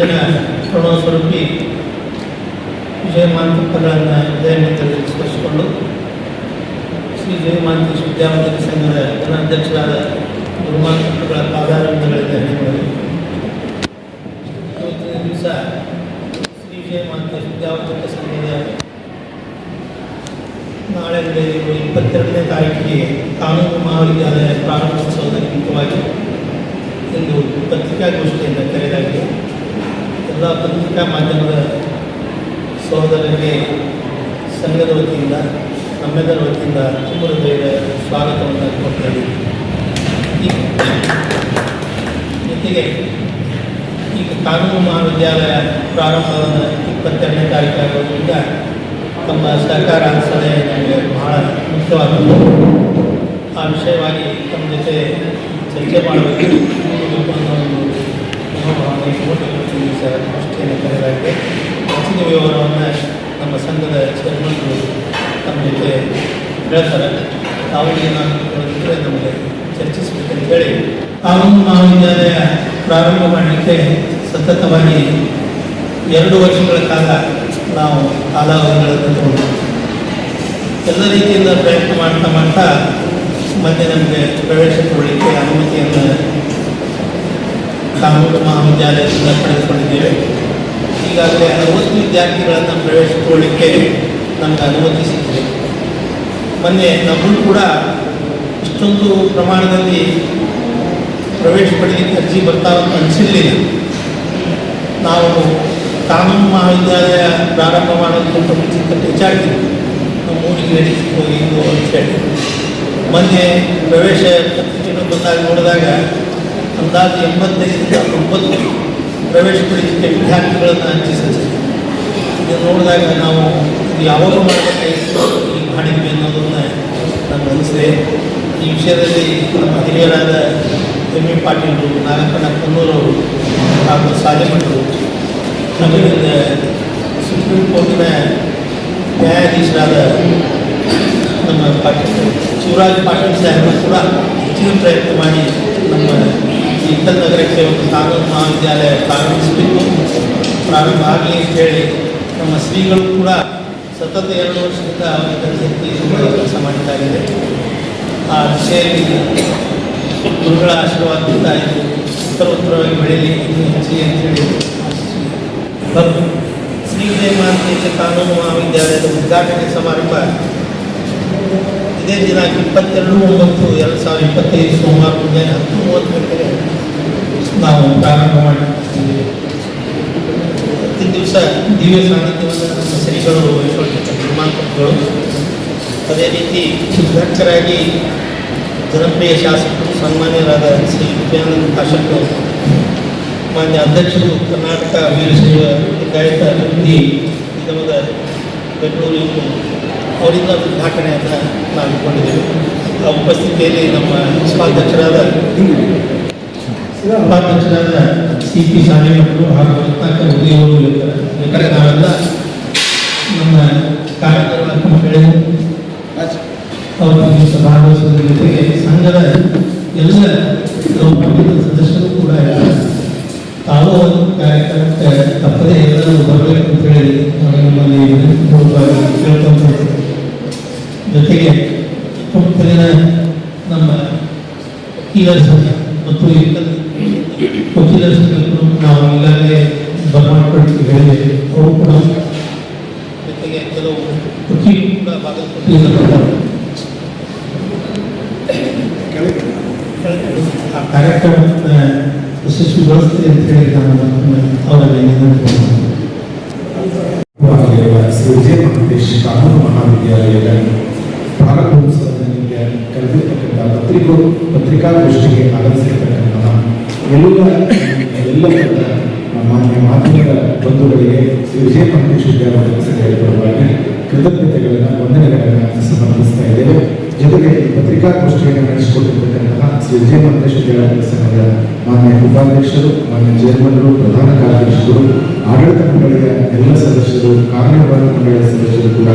ಅಭಿನಂದನಾ ಪ್ರಣವ ಸ್ವರೂಪಿ ವಿಜಯ ಪದಗಳನ್ನು ವಿಜಯಮಂತ್ರದಲ್ಲಿ ಸ್ಪರ್ಶಿಕೊಂಡು ಶ್ರೀ ಜಯಮಾಂತೇಶ್ ವಿದ್ಯಾವಂತ ಸಂಘದ ಅಧ್ಯಕ್ಷರಾದ ಗುರುಮಾಂತಗಳ ಪಾದಾರಂಭಗಳಿಂದ ಹೇಳಿದರು ಇವತ್ತಿನ ದಿವಸ ಶ್ರೀ ವಿಜಯಮಾಂತೇಶ್ ವಿದ್ಯಾವಂತ ಸಂಘದ ನಾಳೆ ನಡೆಯಲಿರುವ ಇಪ್ಪತ್ತೆರಡನೇ ತಾರೀಕಿಗೆ ಕಾನೂನು ಮಹಾವಿದ್ಯಾಲಯ ಪ್ರಾರಂಭೋತ್ಸವದ ನಿಮಿತ್ತವಾಗಿ ಇಂದು ಪತ್ರಿಕಾಗೋಷ್ಠಿಯಿಂದ ಕರೆಯಲಾಗಿದೆ. ಎಲ್ಲ ಪತ್ರಿಕಾ ಮಾಧ್ಯಮದ ಸಹೋದರರಿಗೆ ಸಂಘದ ವತಿಯಿಂದ ನಮ್ಮೆಲ್ಲರ ವತಿಯಿಂದ ತುಂಬ ಹೃದಯದ ಸ್ವಾಗತವನ್ನು ಕೊಡ್ತಾ ಜೊತೆಗೆ ಈಗ ಕಾನೂನು ಮಹಾವಿದ್ಯಾಲಯ ಪ್ರಾರಂಭವನ್ನು ಇಪ್ಪತ್ತೆರಡನೇ ತಾರೀಕು ಆಗೋದ್ರಿಂದ ತಮ್ಮ ಸರ್ಕಾರ ಸಲಹೆ ನಮಗೆ ಬಹಳ ಮುಖ್ಯವಾದದ್ದು. ಆ ವಿಷಯವಾಗಿ ತಮ್ಮ ಜೊತೆ ಚರ್ಚೆ ಮಾಡಬೇಕು. ಇವತ್ತಿನ ದಿವಸ ಕರೆಯಲಾಗಿದೆ ಹೆಚ್ಚಿನ ವಿವರವನ್ನು ನಮ್ಮ ಸಂಘದ ಚೇರ್ಮನ್ರು ತಮ್ಮ ಜೊತೆ ಹೇಳ್ತಾರೆ ತಾವು ಏನಾಗಿದ್ದರೆ ನಮಗೆ ಚರ್ಚಿಸಬೇಕಂತ ಹೇಳಿ ಕಾನೂನು ಮಹಾವಿದ್ಯಾಲಯ ಪ್ರಾರಂಭ ಮಾಡಲಿಕ್ಕೆ ಸತತವಾಗಿ ಎರಡು ವರ್ಷಗಳ ಕಾಲ ನಾವು ಕಾಲಾವಧಿಗಳನ್ನು ತಗೊಂಡು ಎಲ್ಲ ರೀತಿಯಿಂದ ಪ್ರಯತ್ನ ಮಾಡ್ತಾ ಮಾಡ್ತಾ ಮತ್ತೆ ನಮಗೆ ಪ್ರವೇಶ ಕೊಡಲಿಕ್ಕೆ ಅನುಮತಿಯನ್ನು ಕಾನೂನು ಮಹಾವಿದ್ಯಾಲಯದಿಂದ ಪಡೆದುಕೊಂಡಿದ್ದೇವೆ. ಈಗಾಗಲೇ ಅರವತ್ತು ವಿದ್ಯಾರ್ಥಿಗಳನ್ನು ಪ್ರವೇಶ ಕೊಡಲಿಕ್ಕೆ ನಮಗೆ ಅನುಮತಿ ಸಿಕ್ಕಿದೆ. ಮೊನ್ನೆ ನಮ್ಮನ್ನು ಕೂಡ ಇಷ್ಟೊಂದು ಪ್ರಮಾಣದಲ್ಲಿ ಪ್ರವೇಶ ಪಡೆಯಲಿಕ್ಕೆ ಅರ್ಜಿ ಬರ್ತಾವಂತ ಅನಿಸಿರಲಿಲ್ಲ. ನಾವು ಕಾನೂನು ಮಹಾವಿದ್ಯಾಲಯ ಪ್ರಾರಂಭ ಮಾಡೋದಕ್ಕಿಂತ ಮುಂಚಿತ ವಿಚಾರಿಸಿದ್ವಿ ನಮ್ಮ ಊರಿಗೆ ನಡೆಸಿಕೊಂಡು ಅಂತ ಹೇಳಿ. ಮೊನ್ನೆ ಪ್ರವೇಶ ಪತ್ರಿಕೆಯನ್ನು ಬಂದಾಗ ನೋಡಿದಾಗ ಅಂದಾಜು ಎಂಬತ್ತೈದರಿಂದ ತೊಂಬತ್ತು ಪ್ರವೇಶ ಪಡೆಯಲಿಕ್ಕೆ ವಿದ್ಯಾರ್ಥಿಗಳನ್ನು ಅರ್ಜಿ ಇದನ್ನು ನೋಡಿದಾಗ ನಾವು ಇದು ಯಾವಾಗ ಮಾಡಬೇಕಾಗಿತ್ತು ಈ ಮಾಡಿದ್ವಿ ಅನ್ನೋದನ್ನು ನಮ್ಗೆ ಅನಿಸಿದೆ ಈ ವಿಷಯದಲ್ಲಿ ನಮ್ಮ ಹಿರಿಯರಾದ ಎಂ ಎ ಪಾಟೀಲರು ನಾಗಪ್ಪನ ಕನ್ನೂರವರು ಹಾಗೂ ಸಾಲಿಮಠರು ನಮಗಿಂದ ಸುಪ್ರೀಂ ಕೋರ್ಟಿನ ನ್ಯಾಯಾಧೀಶರಾದ ನಮ್ಮ ಪಾಟೀಲ್, ಶಿವರಾಜ್ ಪಾಟೀಲ್ ಸಾಹೇಬರು ಕೂಡ ಹೆಚ್ಚಿನ ಪ್ರಯತ್ನ ಮಾಡಿ ನಮ್ಮ ಈ ನಗರಕ್ಕೆ ಒಂದು ಕಾನೂನು ಮಹಾವಿದ್ಯಾಲಯ ಪ್ರಾರಂಭಿಸಬೇಕು. ಪ್ರಾರಂಭ ಆಗಲಿ ಅಂತ ಹೇಳಿ ನಮ್ಮ ಶ್ರೀಗಳು ಕೂಡ ಸತತ ಎರಡು ವರ್ಷದಿಂದ ಅವರ ಕೆಲಸ ಮಾಡಿದ್ದಾಗಿದೆ ಆ ವಿಷಯದಲ್ಲಿ ಗುರುಗಳ ಆಶೀರ್ವಾದದಿಂದ ಇದು ಉತ್ತರ ಉತ್ತರವಾಗಿ ಬೆಳೆಯಲಿ ಹೆಚ್ಚಿಗೆ ಅಂತೇಳಿ ಮತ್ತು ಶ್ರೀ ವಿಜಯಮಾಂತೇಶ ಕಾನೂನು ಮಹಾವಿದ್ಯಾಲಯದ ಉದ್ಘಾಟನೆ ಸಮಾರಂಭ ಇದೇ ದಿನಾಂಕ ಇಪ್ಪತ್ತೆರಡು ಒಂಬತ್ತು ಎರಡು ಸಾವಿರದ ಇಪ್ಪತ್ತೈದು ಸೋಮವಾರ ಮುಂಜಾನೆ ಹತ್ತು ಮೂವತ್ತು ಗಂಟೆಗೆ. ನಾವು ಪ್ರಾರಂಭ ಮಾಡಿದ್ದೀವಿ ದಿವಸ ದಿವ್ಯ ಸಾನ್ನಿಧ್ಯವನ್ನು ನಮ್ಮ ಶ್ರೀಗಳು ಅದೇ ರೀತಿ ಅಧ್ಯಕ್ಷರಾಗಿ ಜನಪ್ರಿಯ ಶಾಸಕರು, ಸನ್ಮಾನ್ಯರಾದ ಶ್ರೀ ವಿದ್ಯಾನಂದ ಕಾಶಪ್ಪರು ಮಾನ್ಯ ಅಧ್ಯಕ್ಷರು, ಕರ್ನಾಟಕ ವೀರಶೈವ ಲಿಂಗಾಯತ ಅಭಿವೃದ್ಧಿ ನಿಗಮದ ಬೆಂಗಳೂರಿನ ಅವರಿಂದ ಉದ್ಘಾಟನೆಯನ್ನು ನಾವು ಇಟ್ಕೊಂಡಿದ್ದೇವೆ ಆ ಉಪಸ್ಥಿತಿಯಲ್ಲಿ ನಮ್ಮ ಉಪಾಧ್ಯಕ್ಷರಾದ ಉಪಾಧ್ಯಕ್ಷರಾದ ಸಿ ಪಿ ಸಾಣಿಮಠರು ಹಾಗೂ ರತ್ನಾಕರ್ ಉದಯವರು ಇರ್ತಾರೆ ಯಾಕಂದರೆ ನಾವೆಲ್ಲ ನಮ್ಮ ಕಾರ್ಯಕ್ರಮ ಬೆಳೆದು ಅವರು ಈ ಭಾಗವಹಿಸುವುದರ ಜೊತೆಗೆ ಸಂಘದ ಎಲ್ಲ ಗೌರವಾನ್ವಿತ ಸದಸ್ಯರು ಕೂಡ ತಾವು ಕಾರ್ಯಕ್ರಮಕ್ಕೆ ತಪ್ಪದೇ ಎಲ್ಲರೂ ಬರಬೇಕು ಅಂತ ಹೇಳಿ ನಾನು ನಿಮ್ಮಲ್ಲಿ ಕೇಳ್ಕೊಂತ ಜೊತೆಗೆ ನಮ್ಮ ವಕೀಲರ ಸಂಘ ಮತ್ತು ವಕೀಲರ ಸಂಘಗಳು ನಾವು ಈಗಾಗಲೇ ಬರಮಾಡ್ಕೊಳ್ತೀವಿ ಹೇಳಿದ್ದೇವೆ ಅವರು ಕೂಡ ಜೊತೆಗೆ ಕೆಲವು ವಕೀಲರು ಕೂಡ ಭಾಗವಹಿಸಿದ ಬರ್ತಾರೆ ಆ ಕಾರ್ಯಕ್ರಮದ ಯಶಸ್ವಿಗೊಳಿಸ್ತೀವಿ ಅಂತ ಹೇಳಿ ನಾನು ಮತ್ತೊಮ್ಮೆ ಅವರಲ್ಲಿ ವಿನಂತಿ ಆಗಿರುವ ಶ್ರೀ ವಿಜಯ ಮಹಂತೇಶ್ ಕಾನೂನು ಮಹಾವಿದ್ಯಾಲಯದ ಪ್ರಾರಂಭೋತ್ಸವದ ನಿಮಗೆ ಕರೆದಿರ್ತಕ್ಕಂಥ ಪತ್ರಿಕೋ ಪತ್ರಿಕಾಗೋಷ್ಠಿಗೆ ಆಗಮಿಸಿರ್ತಕ್ಕಂತಹ ಎಲ್ಲ ಎಲ್ಲ ಮಾನ್ಯ ಮಾಧ್ಯಮದ ಬಂಧುಗಳಿಗೆ ಶ್ರೀ ವಿಜಯ ಮಹಂತೇಶ್ ವಿದ್ಯಾಲಯದ ಸಂಘದ ಪರವಾಗಿ ಕೃತಜ್ಞತೆಗಳನ್ನು ವಂದನೆಗಳನ್ನು ಸಮರ್ಪಿಸ್ತಾ ಇದ್ದೇವೆ ಜೊತೆಗೆ ಪತ್ರಿಕಾಗೋಷ್ಠಿಯನ್ನು ನಡೆಸಿಕೊಟ್ಟಿರ್ತಕ್ಕಂತಹ ಶ್ರೀ ವಿಜಯ ವಿದ್ಯಾಲಯದ ಸಂಘದ ಮಾನ್ಯ ಉಪಾಧ್ಯಕ್ಷರು ಮಾನ್ಯ ಚೇರ್ಮನ್ರು ಪ್ರಧಾನ ಕಾರ್ಯದರ್ಶಿಗಳು ಆಡಳಿತ ಮಂಡಳಿಯ ಎಲ್ಲ ಸದಸ್ಯರು ಕಾರ್ಯಭಾರ ಮಂಡಳಿಯ ಸದಸ್ಯರು ಕೂಡ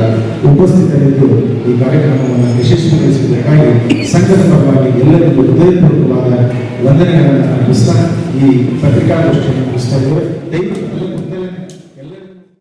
ಉಪಸ್ಥಿತರಿದ್ದು ಈ ಕಾರ್ಯಕ್ರಮವನ್ನು ಯಶಸ್ವಿಗೊಳಿಸುವುದಕ್ಕಾಗಿ ಸಂಘದ ಪರವಾಗಿ ಎಲ್ಲರಿಗೂ ಹೃದಯಪೂರ್ವಕವಾದ ವಂದನೆಗಳನ್ನು ಅರ್ಪಿಸ್ತಾ ಈ ಪತ್ರಿಕಾಗೋಷ್ಠಿಯನ್ನು ಮುಗಿಸ್ತಾ ಇದ್ದೇವೆ.